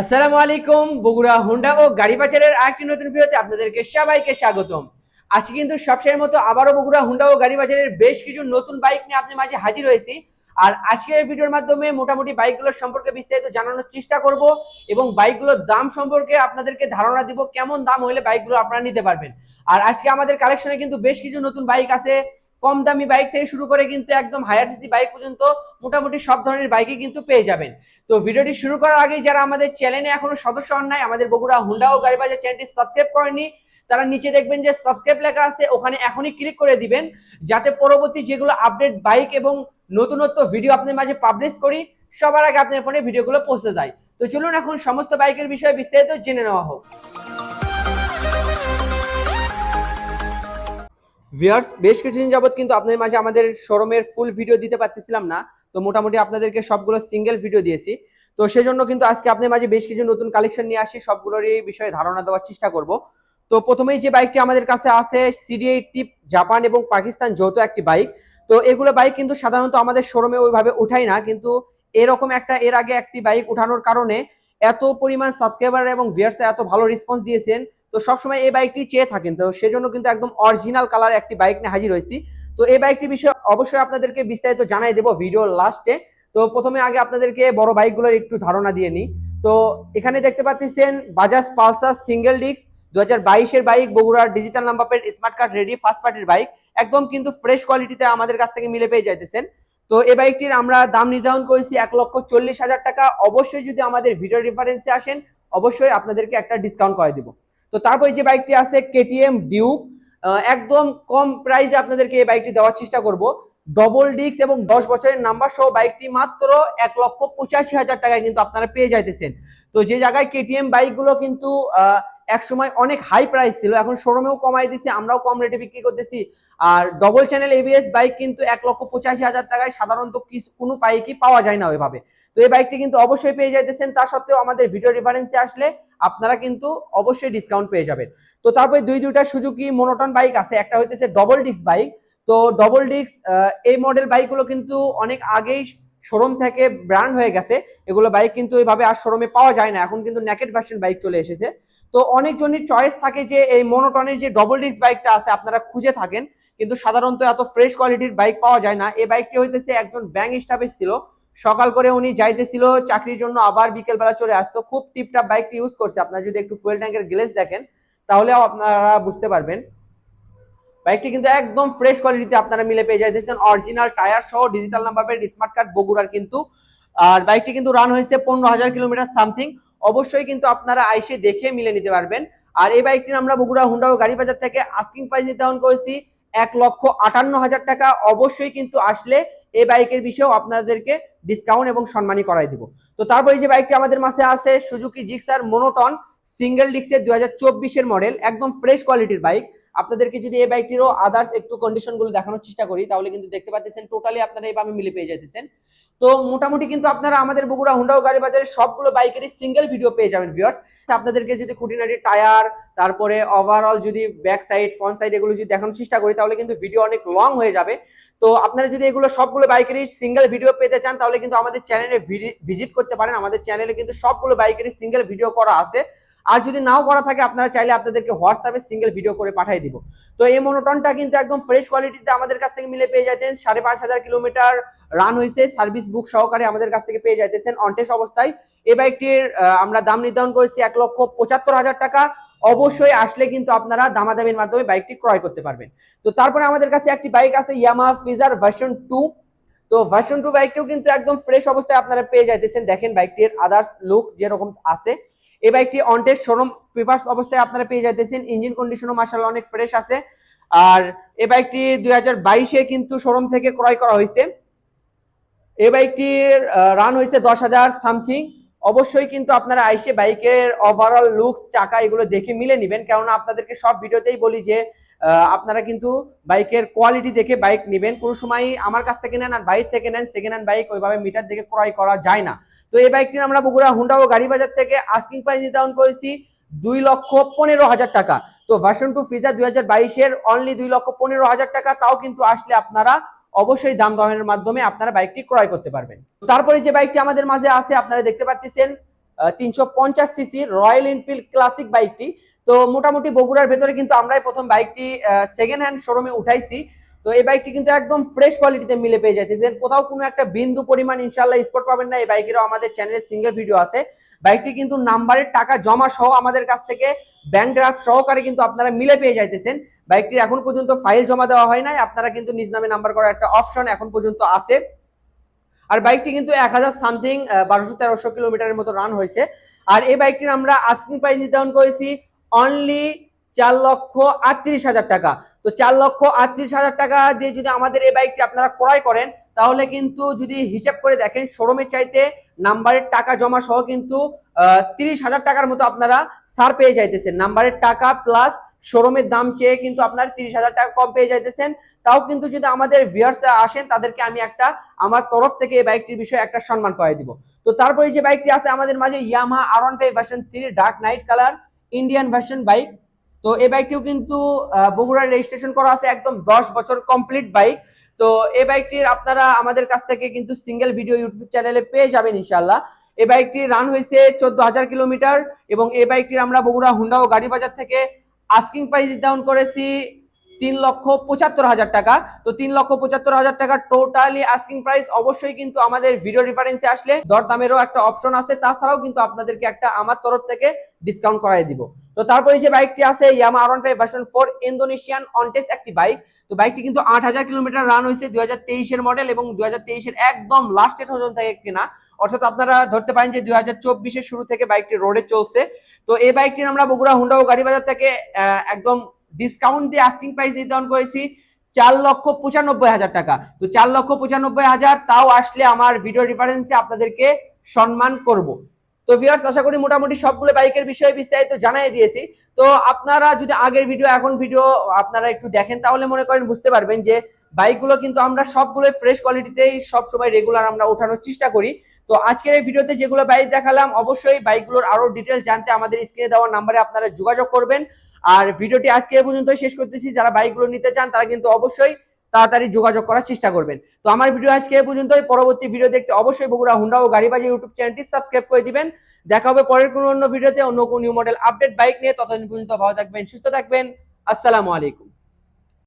আসসালামু আলাইকুম, বগুড়া, হোন্ডা ও গাড়ি বাজারের আরেকটি নতুন ভিডিওতে আপনাদেরকে সবাইকে স্বাগতম। আজকে কিন্তু সবসময়ের মতো আবারও বগুড়া, হোন্ডা ও গাড়ি বাজারের বেশ কিছু নতুন বাইক নিয়ে আপনার মাঝে হাজির হয়েছি। আর আজকের ভিডিওর মাধ্যমে মোটামুটি বাইকগুলোর সম্পর্কে বিস্তারিত জানানোর চেষ্টা করব এবং বাইকগুলোর দাম সম্পর্কে আপনাদেরকে ধারণা দিব, কেমন দাম হলে বাইকগুলো আপনারা নিতে পারবেন। আর আজকে আমাদের কালেকশনে কিন্তু বেশ কিছু নতুন বাইক আছে। কম দামি বাইক থেকে শুরু করে কিন্তু একদম হায়ার সিসি বাইক পর্যন্ত মোটামুটি সব ধরনের বাইকই কিন্তু পেয়ে যাবেন। তো ভিডিওটি শুরু করার আগে যারা আমাদের চ্যানেলে এখনও সদস্য হন নাই, আমাদের বগুড়া হুন্ডা ও গাড়ি বাজার চ্যানেলটি সাবস্ক্রাইব করেনি তারা নিচে দেখবেন যে সাবস্ক্রাইব লেখা আছে, ওখানে এখনই ক্লিক করে দিবেন, যাতে পরবর্তী যেগুলো আপডেট বাইক এবং নতুনত্ব ভিডিও আপনাদের মাঝে পাবলিশ করি, সবার আগে আপনার ফোনে ভিডিওগুলো পৌঁছে যায়। তো চলুন এখন সমস্ত বাইকের বিষয়ে বিস্তারিত জেনে নেওয়া হোক। ভিউয়ার্স বেশ কিছুদিন যাবত কিন্তু আপনাদের মাঝে আমাদের শোরুমের ফুল ভিডিও দিতে পারতেছিলাম না। তো মোটামুটি আপনাদেরকে সবগুলো সিঙ্গেল ভিডিও দিয়েছি। তো সেজন্য কিন্তু আজকে আপনাদের মাঝে বেশ কিছু নতুন কালেকশন নিয়ে আসি, সবগুলোরই বিষয়ে ধারণা দেওয়ার চেষ্টা করব। তো প্রথমেই যে বাইকটি আমাদের কাছে আছে সিডি টিপ জাপান এবং পাকিস্তান যৌথ একটি বাইক তো এগুলো বাইক কিন্তু সাধারণত আমাদের শোরুমে ওইভাবে উঠাই না, কিন্তু এরকম একটা এর আগে একটি বাইক উঠানোর কারণে এত পরিমাণ সাবস্ক্রাইবার এবং ভিয়ার্স এত ভালো রেসপন্স দিয়েছেন। তো সবসময় এই বাইকটি চেয়ে থাকেন। তো সেজন্য কিন্তু একদম অরিজিনাল কালার একটি বাইক নিয়ে হাজির হয়েছি। তো এই বাইকটির বিষয়ে অবশ্যই আপনাদেরকে বিস্তারিত জানাই দেবো ভিডিওর লাস্টে তো প্রথমে আগে আপনাদেরকে বড় বাইকগুলোর একটু ধারণা দিয়ে নিই। তো এখানে দেখতে পাচ্ছেন বাজাজ পালসার সিঙ্গেল ডিস্ক দু হাজার বাইশের বাইক বগুড়ার digital number plate smart card ready first পার্টির বাইক একদম কিন্তু ফ্রেশ কোয়ালিটিতে আমাদের কাছ থেকে মিলে পেয়ে যাইতেছেন। তো এই বাইকটির আমরা দাম নির্ধারণ করেছি এক লক্ষ চল্লিশ হাজার টাকা। অবশ্যই যদি আমাদের ভিডিও রেফারেন্সে আসেন, অবশ্যই আপনাদেরকে একটা ডিসকাউন্ট করে দিব। তো তারপরে যে বাইকটি আছে কেটিএম ডিউক একদম কম প্রাইসে আপনাদেরকে এই বাইকটি দেওয়ার চেষ্টা করব। ডবল ডিস্ক এবং দশ বছরের নাম্বার সহ বাইকটি মাত্র এক লক্ষ পঁচাশি হাজার টাকায় কিন্তু আপনারা পেয়ে যাইতেছেন। তো যে জায়গায় কেটিএম বাইকগুলো কিন্তু এক সময় অনেক হাই প্রাইস ছিল, এখন শোরুমেও কমাই দিছি, আমরাও কম রেটে বিক্রি করতেছি। আর ডবল চ্যানেল এবিএস বাইক কিন্তু এক লক্ষ পঁচাশি হাজার টাকায় সাধারণত কিছু, কোনো বাইকই পাওয়া যায় না ওইভাবে। তো এই বাইকটি কিন্তু অবশ্যই পেয়ে যাইতেছেন, তা সত্ত্বেও আমাদের ভিডিও রেফারেন্সে আসলে আপনারা কিন্তু অবশ্যই ডিসকাউন্ট পেয়ে যাবেন। তো তারপরে দুই দুইটা সুজুকি মোনোটন বাইক আছে, একটা হইতেছে ডবল ডিস্ক বাইক তো ডবল ডিস্ক এই মডেল বাইকগুলো কিন্তু অনেক আগেই শোরুম থেকে ব্র্যান্ড হয়ে গেছে। এগুলো বাইক কিন্তু এইভাবে আর শোরুমে পাওয়া যায় না। এখন কিন্তু নেকেট ভার্সন বাইক চলে এসেছে। তো অনেকজনের চয়েস থাকে যে এই মোনোটনের যে ডবল ডিস্ক বাইকটা আছে, আপনারা খুঁজে থাকেন। কিন্তু সাধারণত এত ফ্রেশ কোয়ালিটির বাইক পাওয়া যায় না। এই বাইকটি হইতেছে একজন ব্যাংক স্টাফের ছিল। সকাল করে উনি যাইতেছিল, চাকরির জন্য আবার বিকেলবেলা চলে আসতো। খুব টিপটাপ বাইকটি ইউজ করছে। আপনারা যদি একটু ফুয়েল ট্যাঙ্কের গ্লেস দেখেন, তাহলে আপনারা বুঝতে পারবেন। বাইকটি কিন্তু একদম ফ্রেশ কোয়ালিটিতে আপনারা মিলে পেয়ে যাইতেছেন। অরিজিনাল টায়ার সহ digital number plate smart card বগুড়ার কিন্তু। আর বাইকটি কিন্তু রান হয়েছে পনেরো হাজার কিলোমিটার সামথিং অবশ্যই কিন্তু আপনারা আইসে দেখে মিলে নিতে পারবেন। আর এই বাইকটির আমরা বগুড়া হুন্ডা ও গাড়ি বাজার থেকে আস্কিং প্রাইস নির্ধারণ করেছি এক লক্ষ আটান্ন হাজার টাকা। অবশ্যই কিন্তু আসলে এই বাইকের বিষয়েও আপনাদেরকে ডিসকাউন্ট এবং সম্মানী করাই দিব। তো তারপরে যে বাইকটি আমাদের মাসে আছে সুজুকি জিক্সার মোনোটন সিঙ্গেল ডিক্সের দু হাজার মডেল একদম ফ্রেশ কোয়ালিটির বাইক আপনাদেরকে যদি এই বাইকটিরও আদার্স একটু কন্ডিশনগুলো দেখানোর চেষ্টা করি, তাহলে কিন্তু দেখতে পাচ্ছেন টোটালি আপনারা এইভাবে মিলে পেয়ে যাইতেছেন। তো মোটামুটি কিন্তু আপনারা আমাদের বগুড়া হুন্ডা ও গাড়ি বাজারে সবগুলো বাইকেরই সিঙ্গেল ভিডিও পেয়ে যাবেন ভিউয়ার্স আপনাদেরকে যদি খুঁটিনাটি টায়ার তারপরে ওভারঅল যদি ব্যাক সাইড ফ্রন্ট সাইড এগুলো যদি দেখানোর চেষ্টা করি, তাহলে কিন্তু ভিডিও অনেক লং হয়ে যাবে। তো আপনারা যদি এগুলো সবগুলো বাইকেরই সিঙ্গেল ভিডিও পেতে চান, তাহলে কিন্তু আমাদের চ্যানেলে ভিজিট করতে পারেন। আমাদের চ্যানেলে কিন্তু সবগুলো বাইকেরই সিঙ্গেল ভিডিও করা আছে। আর যদি নাও করা থাকে, আপনারা চাইলে আপনাদেরকে হোয়াটসঅ্যাপে সিঙ্গেল ভিডিও করে পাঠিয়ে দিব। তো এই মনোটনটা কিন্তু একদম ফ্রেশ কোয়ালিটিতে আমাদের কাছ থেকে মিলে পেয়ে যাইতেন। সাড়ে পাঁচ হাজার কিলোমিটার রান হয়েছে সার্ভিস বুক সহকারে আমাদের কাছ থেকে পেয়ে যাইতেছেন অনটেস্ট অবস্থায়। এই বাইকটির আমরা দাম নির্ধারণ করেছি এক লক্ষ পঁচাত্তর হাজার টাকা। অবশ্যই আসলে কিন্তু আপনারা দামাদামির মাধ্যমে বাইকটি ক্রয় করতে পারবেন। তো তারপরে আমাদের কাছে একটি বাইক আছে ইয়ামা ফিজার ভার্সন টু তো ভার্সন টু বাইকটিও কিন্তু একদম ফ্রেশ অবস্থায় আপনারা পেয়ে যাইতেছেন। দেখেন বাইকটির আদার্স লুক যেরকম আছে। এই বাইকটি অনটেস্ট শোরুম পেপার্স অবস্থায় আপনারা পেয়ে যাইতেছেন। ইঞ্জিন কন্ডিশনও মার্শাল অনেক ফ্রেশ আছে। আর এ বাইকটি দুই হাজার বাইশে কিন্তু শোরুম থেকে ক্রয় করা হয়েছে। এই বাইকটির রান হয়েছে দশ হাজার সামথিং অবশ্যই কিন্তু আপনারা আইসে বাইকের ওভারঅল লুক চাকা এগুলো দেখে মিলে নেবেন। কেননা আপনাদেরকে সব ভিডিওতেই বলি যে আপনারা কিন্তু বাইকের কোয়ালিটি দেখে বাইক নেবেন। কোনো সময় আমার কাছ থেকে নেন আর বাইক থেকে নেন সেকেন্ড হ্যান্ড বাইক ওইভাবে মিটার দেখে ক্রয় করা যায় না। তো এই বাইকটির আমরা বগুড়া হুন্ডা ও গাড়ি বাজার থেকে আস্কিং প্রাইস নির্ধারণ করেছি দুই লক্ষ পনেরো হাজার টাকা। তো ভার্সন টু ফিজার দুই হাজার বাইশের অনলি দুই লক্ষ পনেরো হাজার টাকা, তাও কিন্তু আসলে আপনারা অবশ্যই দাম দমের মাধ্যমে আপনারা বাইকটি ক্রয় করতে পারবেন। তারপরে যে বাইকটি আমাদের মাঝে আছে, আপনারা দেখতে পাচ্ছেন তিনশো পঞ্চাশ সিসি রয়্যাল এনফিল্ড ক্লাসিক বাইকটি তো মোটামুটি বগুড়ার ভেতরে কিন্তু আমরাই প্রথম বাইকটি সেকেন্ড হ্যান্ড শোরুমে উঠাইছি। তো এই বাইকটি কিন্তু একদম ফ্রেশ কোয়ালিটিতে মিলে পেয়ে যাইতেছেন কোথাও কোনো একটা বিন্দু পরিমাণ ইনশাল্লাহ স্পট পাবেন না। এই বাইকেরও আমাদের চ্যানেলে সিঙ্গেল ভিডিও আছে। বাইকটি কিন্তু নাম্বারের টাকা জমা সহ আমাদের কাছ থেকে ব্যাংক ড্রাফট সহকারে কিন্তু আপনারা মিলে পেয়ে যাইতেছেন। বাইকটির এখন পর্যন্ত ফাইল জমা দেওয়া হয় নাই। আপনারা কিন্তু নিজ নামে নাম্বার করার একটা অপশন এখন পর্যন্ত আছে। আর বাইকটি কিন্তু এক হাজার সামথিং বারোশো তেরোশো কিলোমিটারের মতো রান হয়েছে। আর এই বাইকটির আমরা আস্কিং প্রাইস নির্ধারণ করেছি অনলি চার লক্ষ আটত্রিশ হাজার টাকা। তো চার লক্ষ আটত্রিশ হাজার টাকা দিয়ে যদি আমাদের এই বাইকটি আপনারা ক্রয় করেন, তাহলে কিন্তু যদি হিসাব করে দেখেন শোরুমের চাইতে নাম্বারের টাকা জমা সহ কিন্তু তিরিশ হাজার টাকার মতো আপনারা ছাড় পেয়ে যাইতেছেন। নাম্বারের টাকা প্লাস শোরুমের দাম চেয়ে কিন্তু আপনার তিরিশ হাজার টাকা কম পেয়ে যাইতেছেন। তাও কিন্তু যদি আমাদের ভিউয়ার্স আসেন, তাদেরকে আমি একটা, আমার তরফ থেকে এই বাইকটির বিষয়ে একটা সম্মান করে দিব। তো তারপরে যে বাইকটি আছে, আমাদের মাঝে Yamaha R one five version three dark knight colour Indian version bike তো এই বাইকটিও কিন্তু বগুড়ার রেজিস্ট্রেশন করা আছে একদম দশ বছর কমপ্লিট বাইক তো এই বাইকটির আপনারা আমাদের কাছ থেকে কিন্তু সিঙ্গেল ভিডিও ইউটিউব চ্যানেলে পেয়ে যাবেন ইনশাল্লাহ এই বাইকটি রান হয়েছে চোদ্দ হাজার কিলোমিটার এবং এই বাইকটির আমরা বগুড়া হুন্ডা ও গাড়ি বাজার থেকে আস্কিং প্রাইস ডাউন করেছি তিন লক্ষ পঁচাত্তর হাজার টাকা। তো তিন লক্ষ পঁচাত্তর হাজার টাকা টোটালি আস্কিং প্রাইস অবশ্যই কিন্তু আমাদের ভিডিও রেফারেন্সে আসলে দরদামেরও একটা অপশন আছে। তাছাড়াও কিন্তু আপনাদেরকে একটা আমার তরফ থেকে ডিসকাউন্ট করাই দিব। তো তারপরে যে বাইকটি আছে Yamaha R one five version four Indonesian অনটেস একটি বাইক তো বাইকটি কিন্তু আট হাজার কিলোমিটার রান হয়েছে দুই হাজার তেইশের মডেল এবং দুই হাজার তেইশের একদম লাস্টের ওজন থেকে কেনা। অর্থাৎ আপনারা ধরতে পারেন যে দুই হাজার চব্বিশের শুরু থেকে বাইকটি রোডে চলছে। তো এই বাইকটির আমরা বগুড়া হুন্ডা ও গাড়ি বাজার থেকে একদম ডিসকাউন্ট দিয়ে আস্টিং প্রাইস নির্ধারণ করেছি চার লক্ষ পঁচানব্বই হাজার টাকা। তো চার লক্ষ পঁচানব্বই হাজার, তাও আসলে আমার ভিডিও রেফারেন্সে আপনাদেরকে সম্মান করব। তো ভিউয়ার্স আশা করি মোটামুটি সবগুলো বাইকের বিষয়ে বিস্তারিত জানাই দিয়েছি। তো আপনারা যদি আগের ভিডিও এখন ভিডিও আপনারা একটু দেখেন, তাহলে মনে করেন বুঝতে পারবেন যে বাইকগুলো কিন্তু আমরা সবগুলো ফ্রেশ কোয়ালিটিতেই সব সময় রেগুলার আমরা ওঠানোর চেষ্টা করি। তো আজকের এই ভিডিওতে যেগুলো বাইক দেখালাম, অবশ্যই বাইকগুলোর আরও ডিটেলস জানতে আমাদের স্ক্রিনে দেওয়া নাম্বারে আপনারা যোগাযোগ করবেন। আর ভিডিওটি আজকে পর্যন্ত শেষ করতেছি। যারা বাইকগুলো নিতে চান, তারা কিন্তু অবশ্যই তাড়াতাড়ি যোগাযোগ করার চেষ্টা করবেন। তো আমার ভিডিও আজকে এ পর্যন্তই। পরবর্তী ভিডিও দেখতে অবশ্যই বগুড়া, হুন্ডা ও গাড়ি বাজি ইউটিউব চ্যানেলটি সাবস্ক্রাইব করে দিবেন। দেখা হবে পরের কোনো অন্য ভিডিওতে অন্য কোনো নিউ মডেল আপডেট বাইক নিয়ে। ততদিন পর্যন্ত ভালো থাকবেন, সুস্থ থাকবেন। আসসালামু আলাইকুম।